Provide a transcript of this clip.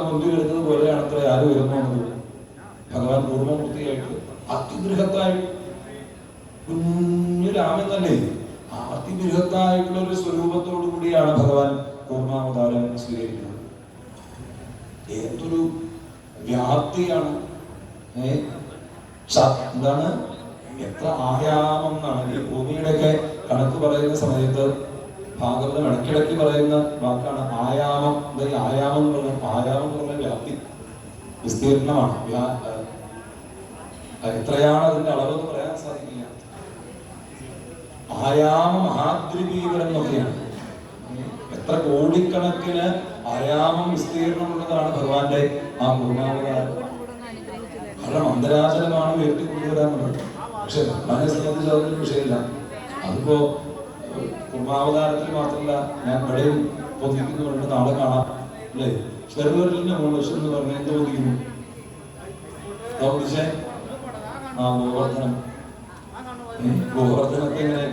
ഒക്കെ മുൻപിൽ വരുന്നത് പോലെയാണ് അത്ര ആരും വരുന്നു എന്നത് ഭഗവാൻ പൂർണമൂർത്തിയായിട്ട് അതിബൃഹത്തായിട്ട് കുഞ്ഞു രാമൻ തന്നെ അതിബൃഹത്തായിട്ടുള്ള ഒരു സ്വരൂപത്തോടു കൂടിയാണ് ഭഗവാൻ പൂർണാവതാരം സ്വീകരിക്കുന്നത്. ഏതൊരു വ്യാപ്തിയാണ് എന്താണ്? എത്ര ആയാമം എന്നാണ്. ഈ ഭൂമിയുടെയൊക്കെ കണക്ക് പറയുന്ന സമയത്ത് ഭാഗവതം ഇടയ്ക്കിടയ്ക്ക് പറയുന്ന വാക്കാണ് ആയാമം ഈ ആയാമം എന്ന് പറഞ്ഞാൽ ആയാമം എന്ന് പറഞ്ഞാൽ വ്യാപ്തി വിസ്തീർണമാണ് എത്രയാണ് അതിന്റെ അളവ് എന്ന് പറയാൻ സാധിക്കില്ല. ആയാമ മഹാദ്രിപീകരം എന്നൊക്കെയാണ് എത്ര കോടിക്കണക്കിന് ആയാമം വിസ്തീർണമുള്ളതാണ് ഭഗവാന്റെ ആ പൂർണാവതാരം കാരണം അന്തരാചലമാണ് ഉയർത്തിക്കൊണ്ടുവരാനുള്ളത് പക്ഷെ ഭഗവാനെ സംബന്ധിച്ച് അതൊരു വിഷയമില്ല. അതിപ്പോ കുർമാവതാരത്തിൽ മാത്രമല്ല ഞാൻ ഇവിടെയും പൊതിക്കുന്നുണ്ട് നാളെ കാണാം. അല്ലേ? ചെറുവരിലിന്റെ മൂലക്ഷം എന്ന് പറഞ്ഞ എന്ത് പൊതിക്കുന്നു ഗൗരിശേ ആ ഗോവർദ്ധനം. ഗോവർദ്ധനത്തെ ഇങ്ങനെ